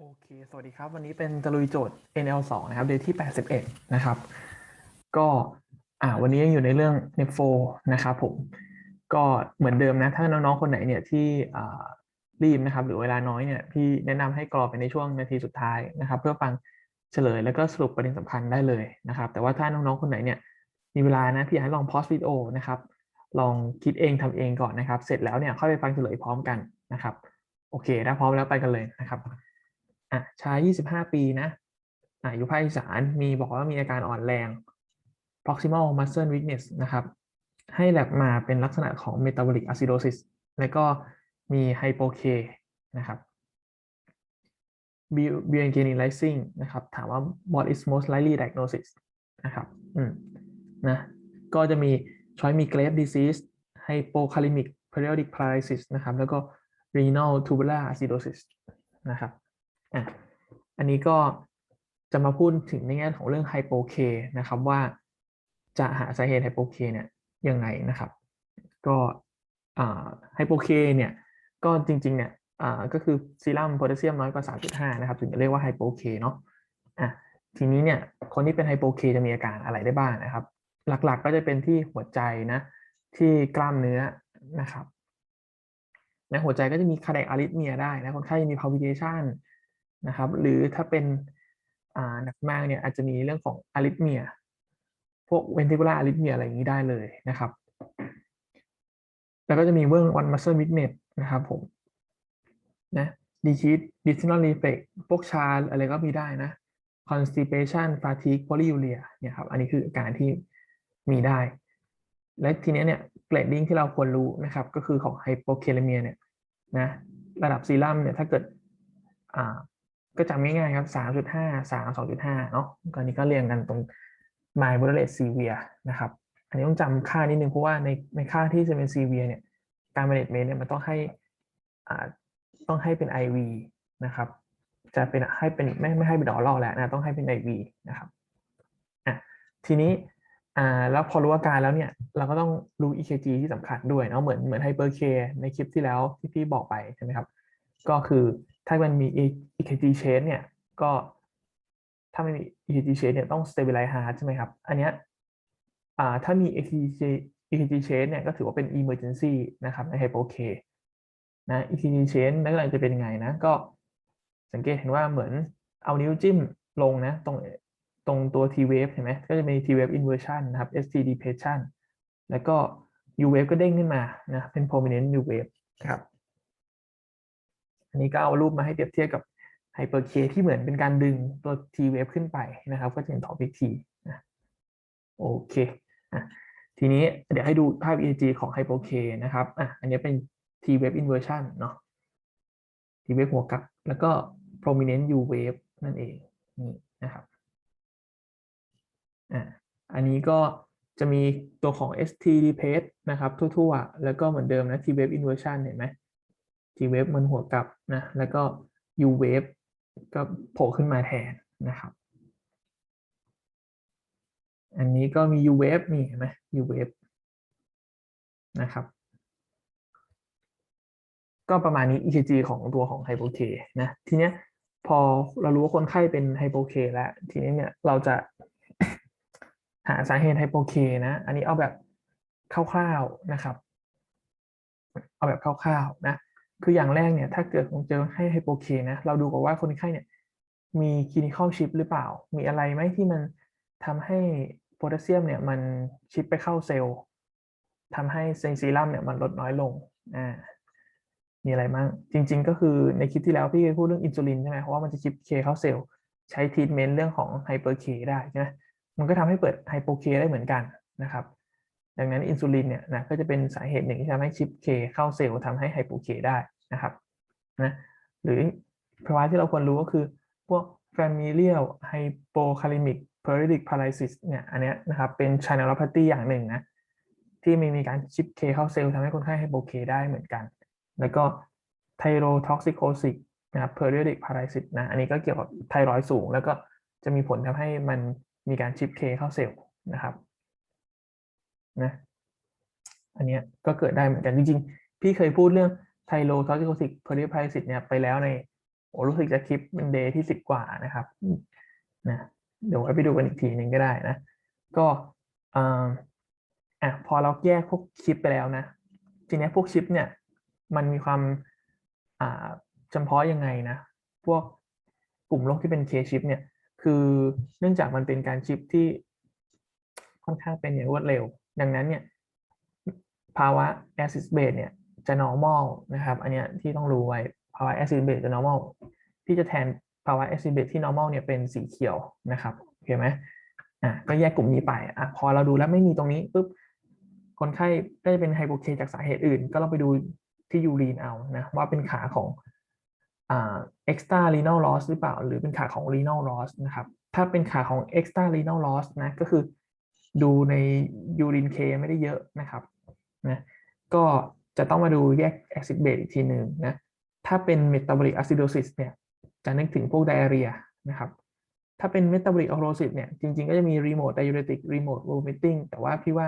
โอเค สวัสดีครับ วันนี้เป็นจะลุยโจทย์ NL2 นะครับ เดที่ 81 นะครับ ก็อ่าวันนี้ยังอยู่ในเรื่อง NEP4 นะครับผม ก็เหมือนเดิมนะ ถ้าน้องๆ คนไหนเนี่ยที่อ่ารีบนะครับ หรือเวลาน้อยเนี่ย พี่แนะนำให้กรอไปในช่วงนาทีสุดท้ายนะครับ เพื่อฟังเฉลยแล้วก็สรุปประเด็นสำคัญได้เลยนะครับ แต่ว่าถ้าน้องๆ คนไหนเนี่ยมีเวลานะ พี่อยากให้ลองพอสวิดีโอนะครับ ลองคิดเองทำเองก่อนนะครับ เสร็จแล้วเนี่ยค่อยไปฟังเฉลยพร้อมกันนะครับ โอเคถ้าพร้อมแล้วไปกันเลยนะครับ อะชาย 25 ปีนะอะอยู่ภาคอีสานมีบอกว่ามีอาการอ่อนแรง proximal muscle weakness นะครับ ให้แลบมาเป็นลักษณะของ metabolic acidosis แล้วก็มี hypoK นะครับ b i o g e n i z i n g นะครับ ถามว่า what is most likely diagnosis นะครับ อืม นะ ก็จะมีช้อยมี Graves disease hypokalemic periodic paralysis นะครับ แล้วก็ renal tubular acidosis นะครับ อะอันนี้ก็จะมาพูดถึงในแง่ของเรื่องไฮโปเคนะครับว่าจะหาสาเหตุไฮโปเคเนี่ยยังไงนะครับ ก็ไฮโปเคเนี่ยก็จริงๆเนี่ยก็คือซีรัมโพแทสเซียมน้อยกว่า 3.5 นะครับ ถึงจะเรียกว่าไฮโปเคเนาะอะทีนี้เนี่ยคนที่เป็นไฮโปเคจะมีอาการอะไรได้บ้างนะครับ หลักๆก็จะเป็นที่หัวใจนะที่กล้ามเนื้อนะครับในหัวใจก็จะมีคาร์ด a อาริทเมียได้นะคนไข้มี palpitation น นะครับ หรือถ้าเป็นหนักมากเนี่ยอาจจะมีเรื่องของอาริทเมีย พวกเวนทิคูล่าอาริทเมียอะไรอย่างนี้ได้เลยนะครับ แล้วก็จะมีเรื่องวันมัสเซอร์วิกเนสนะครับผมนะดีคิดดิซินอลรีเฟกพวกชาอะไรก็มีได้นะ constipation fatigue polyuria เนี่ยครับ อันนี้คืออาการที่มีได้ และทีนี้เนี่ยเกรดดิ้งที่เราควรรู้นะครับ ก็คือของไฮโปเคลเมียเนี่ยนะระดับซีรัมเนี่ยถ้าเกิดอ่า ก็จำง่ายๆครับ3.5 3 2.5เนาะก็นี้ก็เรียงกันตรง my moderate severe นะครับ อันนี้ต้องจำค่านิดนึงเพราะว่าในในค่าที่จะเป็น severe เนี่ย การ management เนี่ยมันต้องให้อ่าต้องให้เป็น IV นะครับ จะเป็นให้เป็นไม่ไม่ให้เป็นออรอแล้วนะต้องให้เป็น IV นะครับอะทีนี้อ่าแล้วพอรู้อาการแล้วเนี่ยเราก็ต้องรู้ EKG ที่สำคัญด้วยเนาะเหมือนเหมือน hyper K ในคลิปที่แล้วที่พี่บอกไปใช่ไหมครับ ก็คือ ถ้ามันมี EKG change เนี่ย ก็ถ้าไม่มี EKG change เนี่ยต้อง stabilize heart ใช่ไหมครับ อันเนี้ยถ้ามี EKG EKG change เนี่ยก็ถือว่าเป็น emergency นะครับใน hypo K นะ EKG change นักกำลังจะเป็นยังไงนะ ก็สังเกตเห็นว่าเหมือนเอานิ้วจิ้มลงนะ ตรงตรงตัว T wave เห็นไหมก็จะมี T wave inversion นะครับ ST depression แล้วก็ U wave ก็เด้งขึ้นมานะเป็น prominent U wave ครับ อันนี้ก็เอารูปมาให้เปรียบเทียบกับ Hyper K ที่เหมือนเป็นการดึงตัว T wave ขึ้นไปนะครับ ก็จะเห็น topic T นะโอเคทีนี้เดี๋ยวให้ดูภาพ EEG ของ Hyper K นะครับอะอันนี้เป็น T wave inversion เนาะ T wave หัวกลับ แล้วก็ prominent U wave นั่นเองนี่นะครับอะอันนี้ก็จะมีตัวของ ST depress นะครับทั่วๆ แล้วก็เหมือนเดิมนะ T wave inversion เห็นไหม T wave มันหัวกลับนะแล้วก็ U wave ก็โผล่ขึ้นมาแทนนะครับ อันนี้ก็มี U wave นี่เห็นไหม U wave นะครับ ก็ประมาณนี้ EKG ของตัวของ hypo K นะทีเนี้ยพอเรารู้ว่าคนไข้เป็น hypo K แล้ว ทีนี้เนี่ยเราจะหาสาเหตุ hypo K นะ อันนี้เอาแบบคร่าวๆนะครับ เอาแบบคร่าวๆนะ คืออย่างแรกเนี่ยถ้าเกิดผมเจอให้ไฮโปเคนะ เราดูก่อนว่าคนไข้เนี่ยมีคลินิคอลชิปหรือเปล่า มีอะไรไหมที่มันทำให้โพแทสเซียมเนี่ยมันชิปไปเข้าเซลล์ทำให้เซนซีรัมเนี่ยมันลดน้อยลง อ่า มีอะไรบ้าง จริง ๆ ก็คือในคลิปที่แล้วพี่เคยพูดเรื่องอินซูลินใช่ไหมเพราะว่ามันจะชิปเคเข้าเซลล์ ใช้ทรีทเมนต์เรื่องของไฮเปอร์เคได้ใช่ไหมมันก็ทำให้เปิดไฮโปเคได้เหมือนกันนะครับ ดังนั้นอินซูลินเนี่ยนะก็จะเป็นสาเหตุหนึ่งที่ทำให้ชิปเคเข้าเซลล์ทำให้ไฮโปเคได้นะครับนะหรือภาวะที่เราควรรู้ก็คือ พวก familial hypokalemic periodic paralysis เนี่ยอันเนี้ยนะครับเป็น channelopathy อย่างหนึ่งนะที่มีมีการชิปเคเข้าเซลล์ทำให้คนไข้ไฮโปเคได้เหมือนกัน แล้วก็ thyrotoxicosis นะครับ periodic paralysis นะอันนี้ก็เกี่ยวกับไทรอยด์สูง แล้วก็จะมีผลทำให้มันมีการชิปเคเข้าเซลล์นะครับ นะอันเนี้ยก็เกิดได้เหมือนกันจริงๆ พี่เคยพูดเรื่องไทโรทอซิโคซิกเพอร์ดิพซิตเนี่ยไปแล้วในโอ้รู้สึกจะคลิปเป็นเดย์ที่สิบกว่านะครับนะเดี๋ยวไว้ไปดูกันอีกทีหนึ่งก็ได้นะ ก็อ่าอะพอเราแยกพวกชิปไปแล้วนะ ทีนี้พวกชิปเนี่ยมันมีความอ่าจำเพาะยังไงนะ พวกกลุ่มโรคที่เป็น K ชิปเนี่ยคือเนื่องจากมันเป็นการชิปที่ค่อนข้างเป็นอย่างรวดเร็ว ดังนั้นเนี่ยภาวะ acid base เนี่ยจะ normal นะครับ อันเนี้ยที่ต้องรู้ไว้ภาวะ acid base จะ normal ที่จะแทนภาวะ acid base ที่ normal เนี่ยเป็นสีเขียวนะครับโอเคไหมอะก็แยกกลุ่มนี้ไปอะพอเราดูแล้วไม่มีตรงนี้ปุ๊บคนไข้ก็จะเป็นไฮโปเคจากสาเหตุอื่น ก็เราไปดูที่ยูรีนเอานะว่าเป็นขาของอ่า extra renal loss หรือเปล่า หรือเป็นขาของ renal loss นะครับถ้าเป็นขาของ extra renal loss นะก็คือ ดูในยูรินเคไม่ได้เยอะนะครับนะก็จะต้องมาดูแยก acid base อีกทีหนึ่งนะถ้าเป็น metabolic acidosis เนี่ยจะนึกถึงพวก diarrhea นะครับถ้าเป็น metabolic alkalosis เนี่ยจริงๆ ก็จะมี remote diuretic remote vomiting แต่ว่าพี่ว่า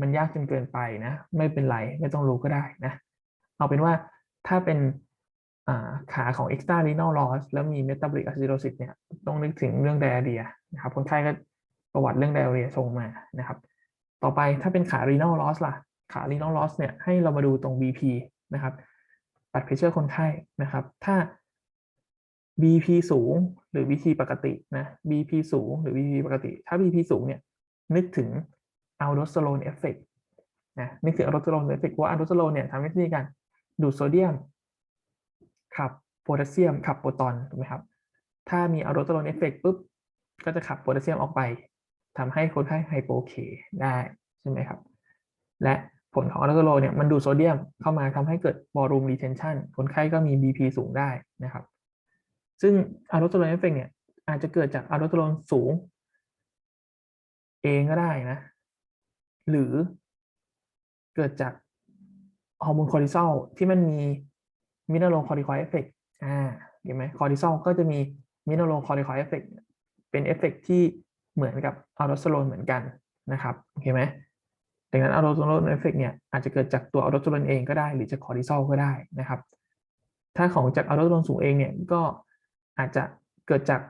มันยากจนเกินไปนะ ไม่เป็นไร ไม่ต้องรู้ก็ได้นะ เอาเป็นว่าถ้าเป็นขาของ extra renal loss แล้วมี metabolic acidosis เนี่ย ต้องนึกถึงเรื่อง diarrhea นะครับ คนไข้ก็ ประวัติเรื่อง diarrhea ส่งมานะครับ ต่อไปถ้าเป็นขา renal loss ล่ะ ขา renal loss เนี่ยให้เรามาดูตรง BP นะครับตัดเพชเชอร์คนไข้นะครับ ถ้า BP สูงหรือ BP ปกตินะ BP สูงหรือ BP ปกติ ถ้า BP สูงเนี่ยนึกถึง aldosterone effect นะนึกถึง aldosterone effect เพราะว่า aldosterone เนี่ยทำให้มีการดูดโซเดียมขับโพแทสเซียมขับโปรตอนถูกไหมครับ ถ้ามี aldosterone effect ปุ๊บก็จะขับโพแทสเซียมออกไป ทำให้คนไข้ไฮโปเคได้ใช่ไหมครับ และผลของ aldosterone เนี่ยมันดูดโซเดียมเข้ามาทำให้เกิด ballroom retention คนไข้ก็มี BP สูงได้นะครับ ซึ่ง aldosterone effect เนี่ยอาจจะเกิดจาก aldosterone สูง เองก็ได้นะ หรือเกิดจากฮอร์โมนคอร์ติซอลที่มันมีมินาโลคอร์ติคอยเอฟเฟกอ่าเห็นไหมคอร์ติซอลก็จะมีมินาโลคอร์ติคอยเอฟเฟกเป็นเอฟเฟกที่ เหมือนกับอัลโดสเตอโรนเหมือนกันนะครับโอเคไหมดังนั้นอัลโดสเตอโรนเอฟเฟกเนี่ยอาจจะเกิดจากตัวอัลโดสเตอโรนเองก็ได้หรือจากคอร์ติซอลก็ได้นะครับ ถ้าของจากอัลโดสเตอโรนสูงเองเนี่ยก็อาจจะเกิดจาก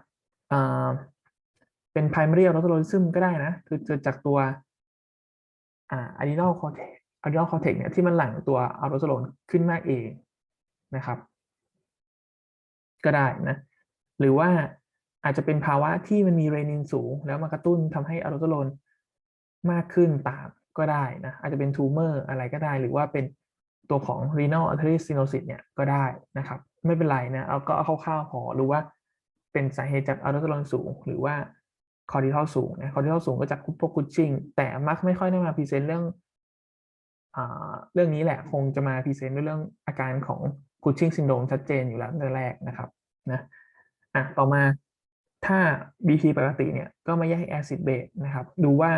เป็น primary aldosteronism ก็ได้นะ คือเกิดจากตัวอ่า adrenal cortex adrenal cortex เนี่ยที่มันหลั่งตัว aldosterone ขึ้นมากเองนะครับ ก็ได้นะ หรือว่า อาจจะเป็นภาวะที่มันมีเรนินสูง แล้วมากระตุ้นทำให้อะโลโตโรนมากขึ้นตามก็ได้นะอาจจะเป็นทูเมอร์อะไรก็ได้ หรือว่าเป็นตัวของ renal artery stenosis เนี่ยก็ได้นะครับ ไม่เป็นไรนะเอาก็เอาคร่าวๆพอรู้ว่าเป็นสาเหตุจากอะโลโตโรนสูง หรือว่าคอร์ติซอลสูงนะคอร์ติซอลสูงก็จากพวกคุชชิงแต่มักไม่ค่อยได้มาพรีเซนต์เรื่องอ่าเรื่องนี้แหละคงจะมาพรีเซนต์เรื่องอาการของคุชชิงซินโดรมชัดเจนอยู่แล้วตั้งแต่แรกนะครับนะอะต่อมา ถ้า BP ปกติเนี่ยก็มาแยก acid base นะครับ ดูว่า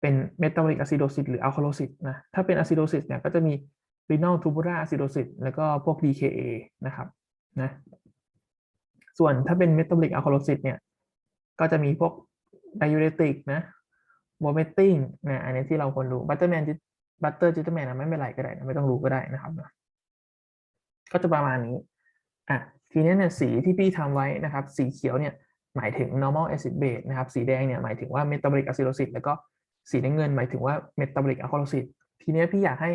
เป็น metabolic acidosis หรือ alkalosis นะ ถ้าเป็น acidosis เนี่ยก็จะมี renal tubular acidosis แล้วก็พวก DKA นะครับนะส่วนถ้าเป็น metabolic alkalosis เนี่ยก็จะมีพวก diuretic นะ vomiting นะอันนี้ที่เราควรรู้ butterman butter gentleman นะไม่เป็นไรก็ได้นะไม่ต้องรู้ก็ได้นะครับนะก็จะประมาณนี้อะทีนี้เนี่ยสีที่พี่ทำไว้นะครับ สีเขียวเนี่ย หมายถึง normal acid base นะครับ สีแดงเนี่ยหมายถึงว่า metabolic acidosis แล้วก็สีน้ำเงินหมายถึงว่า metabolic alkalosis ทีนี้พี่อยากให้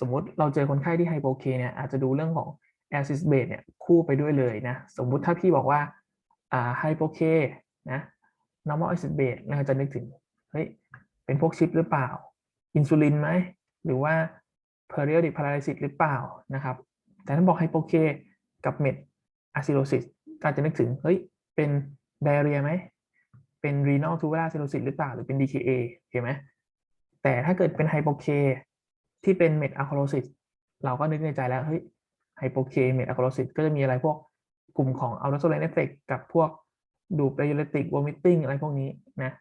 สมมุติเราเจอคนไข้ที่ไฮโปเคเนี่ยอาจจะดูเรื่องของ acid base เนี่ยคู่ไปด้วยเลยนะ สมมุติถ้าพี่บอกว่าอ่าไฮโปเคนะ normal acid base เราจะนึกถึงเฮ้ยเป็นพวกชิปหรือเปล่า อินซูลินไหมหรือว่า periodic paralysis หรือเปล่านะครับ แต่ถ้าบอกไฮโปเคกับเมดอะซิโดซิสก็จะนึกถึงเฮ้ยเป็น ไดอารียไหมเป็น renal tubular acidosis หรือเปล่าหรือเป็น DKA เห็นไหมแต่ถ้าเกิดเป็นไฮโปเคที่เป็นเมดอะคาโลซิสเราก็นึกในใจแล้วเฮ้ยไฮโปเคเมดอะคาโลซิสก็จะมีอะไรพวกกลุ่มของอัลโดสโตเรนเอฟเฟกกับพวกดูปไดยูเรติกวอมิติ้งอะไรพวกนี้นะ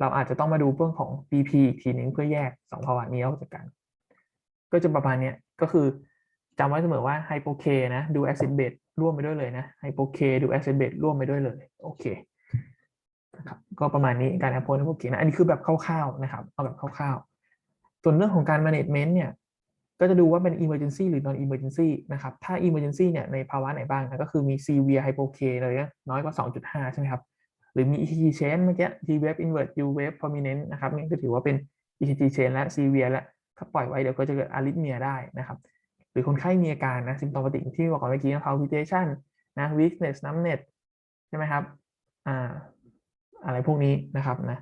เราอาจจะต้องมาดูเรื่องของ BP อีกทีหนึ่งเพื่อแยกสองภาวะนี้ออกจากกัน ก็จะประมาณนี้ก็คือจำไว้เสมอว่าไฮโปเคนะดูแอซิดเบส ร่วมไปด้วยเลยนะไฮโปเคดูแอซิดเบสร่วมไปด้วยเลย โอเคนะครับก็ประมาณนี้การแอปโพลไฮโปเคนะอันนี้คือแบบคร่าวๆนะครับ เอาแบบคร่าวๆ ส่วนเรื่องของการ management เนี่ยก็จะดูว่าเป็น emergency หรือ non emergency นะครับ ถ้า emergency เนี่ยในภาวะไหนบ้างนะก็คือมี severe hypoK เลยนะน้อยกว่า 2.5 ใช่ไหมครับ หรือมี ECG change เมื่อกี้ T wave invert U wave prominent นะครับนี่ก็ถือว่าเป็น ECG change และ severe และถ้าปล่อยไว้เดี๋ยวก็จะเกิด arrhythmia ได้นะครับ รือคนไข้มีอาการนะ symptomatic ที่บอกก่อนเมื่อกี้นะ palpitation นะ weakness numbness ใช่ไหมครับอ่าอะไรพวกนี้นะครับนะ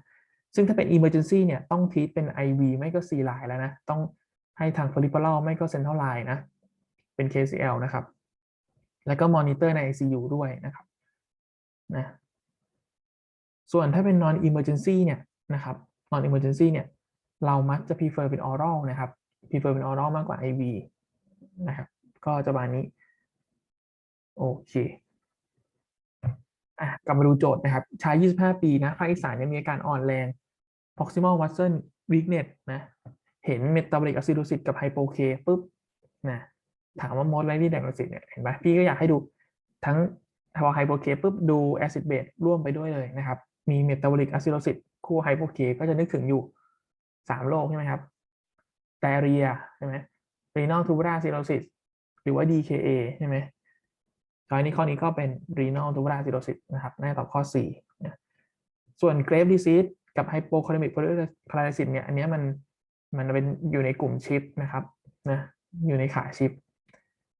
ซึ่งถ้าเป็น emergency เนี่ยต้องทีเป็น IV ไม่ก็ C line แล้วนะ ต้องให้ทาง peripheral ไม่ก็ central line นะ เป็น KCL นะครับ แล้วก็ monitor ใน ICU ด้วยนะครับนะส่วนถ้าเป็น non emergency เนี่ยนะครับ non emergency เนี่ยเรามักจะ prefer เป็น oral นะครับ prefer เป็น oral มากกว่า IV นะครับ ก็จะประมาณนี้ โอเคอะกลับมาดูโจทย์นะครับชาย 25 ปีนะภาคอีสานเนี่ยมีอาการอ่อนแรง proximal muscle weakness นะ เห็น metabolic acidosis กับ hypo K ปุ๊บนะถามว่า most likely diagnosis เนี่ยเห็นไหมพี่ก็อยากให้ดูทั้งพอ hypo K ปุ๊บดู acid base ร่วมไปด้วยเลยนะครับ มี metabolic acidosis คู่ hypo K ก็จะนึกถึงอยู่ 3 โรคใช่ไหมครับ diarrhea ใช่ไหม renal tubular cirrhosis หรือว่า DKA ใช่ไหมตอนนี้ข้อนี้ก็เป็น renal tubular cirrhosis นะครับน่าตอบข้อ4นะส่วน grave disease กับ hypokalemic paralysis เนี่ย อันเนี้ยมันมันเป็นอยู่ในกลุ่มชิปนะครับนะอยู่ในขาชิป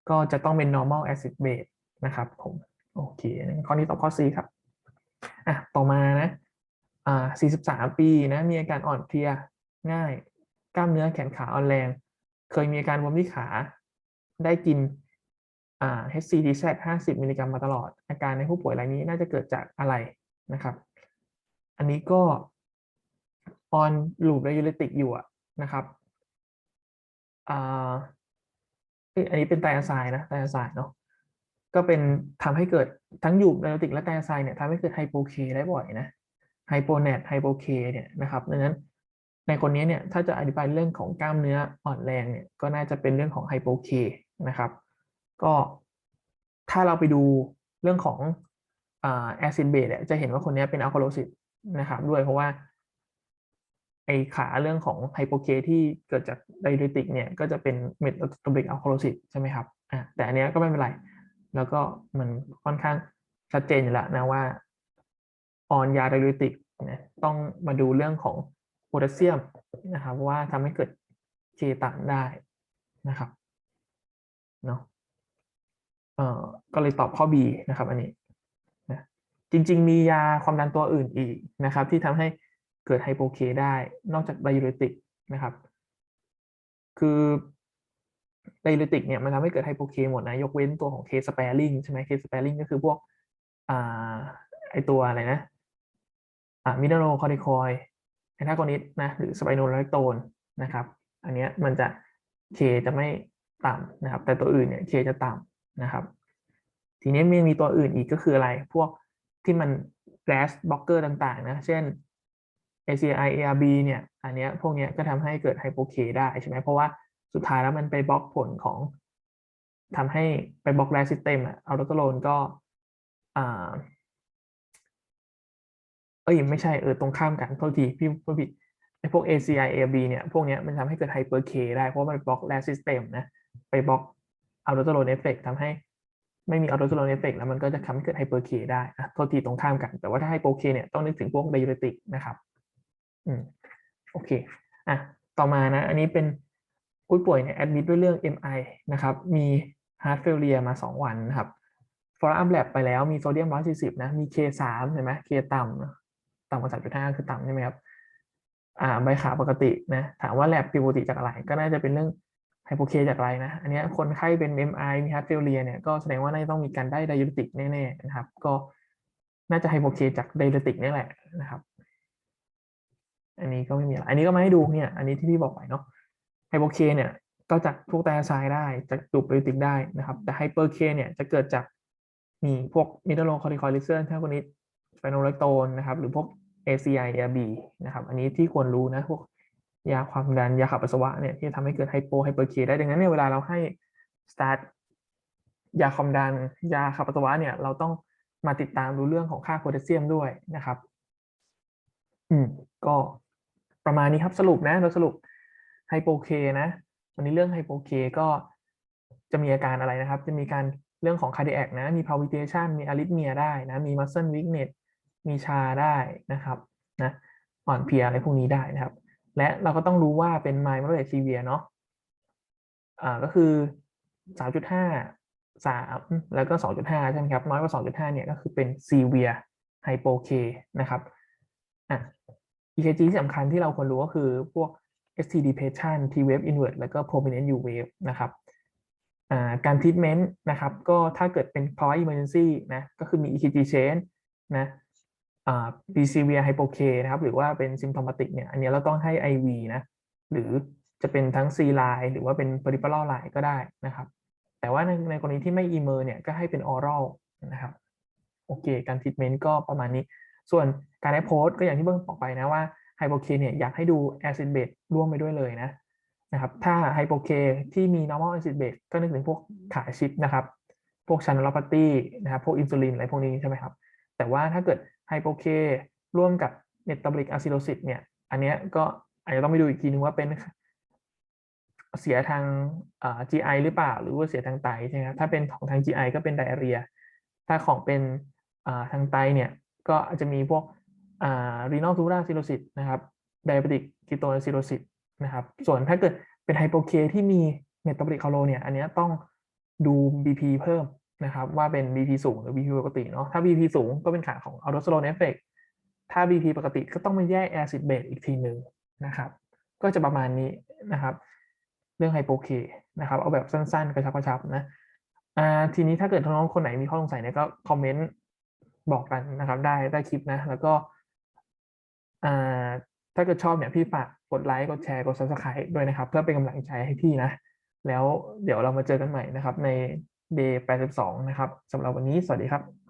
ก็จะต้องเป็น normal acid base นะครับผมโอเคข้อนี้ตอบข้อ C ครับอะต่อมานะอ่า43 ปีนะมีอาการอ่อนเพลียง่าย กล้ามเนื้อแขนขาอ่อนแรง เคยมีอาการบวมที่ขา ได้กิน HCTZ 50 มิลลิกรัมมาตลอด อาการในผู้ป่วยรายนี้น่าจะเกิดจากอะไรนะครับ อันนี้ก็ on loop diuretic อยู่นะครับอันนี้เป็นไตรอะไซนะไตรอะไซเนาะก็เป็นทำให้เกิดทั้งยูบไดโนติกและไตรอะไซเนี่ยทำให้เกิดไฮโปเคได้บ่อยนะไฮโปเนตไฮโปเคเนี่ยนะครับดังนั้น ในคนนี้เนี่ยถ้าจะอธิบายเรื่องของกล้ามเนื้ออ่อนแรงเนี่ยก็น่าจะเป็นเรื่องของไฮโปเคนะครับ ก็ถ้าเราไปดูเรื่องของแอซิดเบสจะเห็นว่าคนนี้เป็นอัลคาโลซิสนะครับ ด้วยเพราะว่าไอขาเรื่องของไฮโปเคที่เกิดจากไดยูริติกเนี่ยก็จะเป็นเมทโตบิกอัลคาโลซิสใช่ไหมครับอะแต่อันเนี้ยก็ไม่เป็นไร แล้วก็มันค่อนข้างชัดเจนอยู่แล้วนะว่าออนยาไดยูริติกต้องมาดูเรื่องของ พแทสเซียมนะครับว่าทำให้เกิดเคต่ำได้นะครับเนาะเอ่อก็เลยตอบข้อ B นะครับ อันนี้นะจริง ๆ มียาความดันตัวอื่นอีกนะครับ ที่ทำให้เกิดไฮโปเคได้นอกจากไดยูริติกนะครับ คือไดยูริติกเนี่ยมันทำให้เกิดไฮโปเคหมดนะยกเว้นตัวของเคสเปริงใช่ไหมเคสเปริงก็คือพวกอ่าไอตัวอะไรนะอ่ามิเนโรคอร์ติคอย แอนทากอนิสนะหรือสไปโนไลโตนนะครับอันเนี้ยมันจะเคจะไม่ต่ำนะครับ แต่ตัวอื่นเนี่ยเคจะต่ำนะครับ ทีนี้มีมีตัวอื่นอีกก็คืออะไร พวกที่มัน RAS blocker ต่างๆ นะ เช่น ACI ARB เนี่ย อันเนี้ยพวกเนี้ยก็ทำให้เกิดไฮโปเคได้ใช่ไหมเพราะว่าสุดท้ายแล้วมันไปบล็อกผลของทำให้ไปบล็อกแรซิสเต็มอะอัลโตโรนก็อ่า เอ้ยไม่ใช่เออตรงข้ามกันโทษทีพี่พูดผิดไอพวก ACI A B เนี่ยพวกเนี้ยมันทำให้เกิดไฮเปอร์เคได้เพราะมันบล็อกแรซิสเต็มนะไปบล็อกอัลโตโรนเอฟเฟกทำให้ไม่มีอัลโตโรนเอฟเฟกแล้วมันก็จะทำให้เกิดไฮเปอร์เคได้นะโทษทีตรงข้ามกัน แต่ว่าถ้าไฮโปเคเนี่ยต้องนึกถึงพวกไดยูริติกนะครับอืมโอเคอะต่อมานะ อันนี้เป็นผู้ป่วยเนี่ยแอดมิดด้วยเรื่อง MI นะครับมี heart failure มา 2 วันนะครับ follow up lab ไปแล้วมีโซเดียม 140 นะ มี K3 เห็นไหม K ต่ำ ต่ำกว่า3.5คือต่ำใช่ไหมครับอ่าใบขาปกตินะถามว่า lab ปกติจากอะไรก็น่าจะเป็นเรื่องไฮโปเคจากอะไรนะ อันนี้คนไข้เป็น MI มี heart failure เนี่ยก็แสดงว่าน่าจะต้องมีการได้ไดยูริติกแน่ๆนะครับ ก็น่าจะไฮโปเคจากไดยูริติกนี่แหละนะครับ อันนี้ก็ไม่มีอะไรอันนี้ก็มาให้ดูเนี่ย อันนี้ที่พี่บอกไปเนาะไฮโปเคเนี่ยก็จากพวกไตรไซด์ได้จากตูปไบโอติกได้นะครับ แต่ไฮเปอร์เคเนี่ยจะเกิดจากมีพวกมิเดโลคอร์ติคอยลิเซอร์ถ้าคนนี้ไฟโนเลกโตนนะครับ หรือพวก ACI ARB นะครับอันนี้ที่ควรรู้นะพวกยาความดันยาขับปัสสาวะเนี่ยที่ทำให้เกิดไฮโปไฮเปอร์เคได้ดังนั้นเนี่ยเวลาเราให้สตาร์ทยาความดันยาขับปัสสาวะเนี่ยเราต้องมาติดตามดูเรื่องของค่าโพแทสเซียมด้วยนะครับ อืมก็ประมาณนี้ครับสรุปนะเราสรุปไฮโปเคนะวันนี้เรื่องไฮโปเคก็จะมีอาการอะไรนะครับ จะมีการเรื่องของ cardiac นะ มี palpitation มี arrhythmia ได้นะ มี muscle weakness มีชาได้นะครับนะอ่อนเพลียอะไรพวกนี้ได้นะครับ และเราก็ต้องรู้ว่าเป็น mild moderate severe เนาะอ่าก็คือ 3.5 3 แล้วก็ 2.5 ใช่ไหมครับ น้อยกว่า 2.5 เนี่ยก็คือเป็น severe hypoK นะครับอะ EKG ที่สำคัญที่เราควรรู้ก็คือพวก ST depression T wave invert แล้วก็ prominent U wave นะครับอ่าการ treatment นะครับ ก็ถ้าเกิดเป็นภาวะ emergency นะ ก็คือมี EKG change นะ อ่า p severe hypoK นะครับ หรือว่าเป็น symptomatic เนี่ย อันนี้เราต้องให้ IV นะ หรือจะเป็นทั้ง C line หรือว่าเป็น peripheral line ก็ได้นะครับ แต่ว่าในในกรณีที่ไม่ emer เนี่ย ก็ให้เป็น oral นะครับ โอเค การ treatment ก็ประมาณนี้ ส่วนการ approach ก็อย่างที่เบิ้งบอกไปนะว่า hypoK เนี่ยอยากให้ดู acid base ร่วมไปด้วยเลยนะนะครับ ถ้า hypoK ที่มี normal acid base ก็นึกถึงพวกขาชิปนะครับ พวก c h a n n e l o p a t y นะครับ พวกอินซูลินอะไรพวกนี้ใช่ไหมครับ แต่ว่าถ้าเกิด hypoK ร่วมกับ metabolic acidosis เนี่ย อันเนี้ยก็อาจจะต้องไปดูอีกทีนึงว่าเป็นเสียทาง GI หรือเปล่า หรือว่าเสียทางไตใช่ไหมครับถ้าเป็นของทาง GI ก็เป็นไดอาเรีย ถ้าของเป็นทางไตเนี่ย ก็อาจจะมีพวก renal tubular cirrhosis นะครับ diabetic ketoacidosis นะครับ ส่วนถ้าเกิดเป็นไฮโปเคที่มี metabolic c a l o เนี่ย อันนี้ต้องดู BP เพิ่ม นะครับว่าเป็น BP สูงหรือ BP ปกติเนาะถ้า BP สูงก็เป็นขาของ aldosterone effect ถ้า BP ปกติก็ต้องมาแยก acid base อีกทีหนึ่งนะครับ ก็จะประมาณนี้นะครับ เรื่องไฮโปเคนะครับ เอาแบบสั้นๆ กระชับกระชับนะอ่าทีนี้ถ้าเกิดน้องคนไหนมีข้อสงสัยเนี่ยก็คอมเมนต์บอกกันนะครับ ได้ได้คลิปนะ แล้วก็อ่าถ้าเกิดชอบเนี่ยพี่ฝากกดไลค์กดแชร์กด subscribe ด้วยนะครับ เพื่อเป็นกำลังใจให้พี่นะ แล้วเดี๋ยวเรามาเจอกันใหม่นะครับใน day 82 นะครับสำหรับวันนี้สวัสดีครับ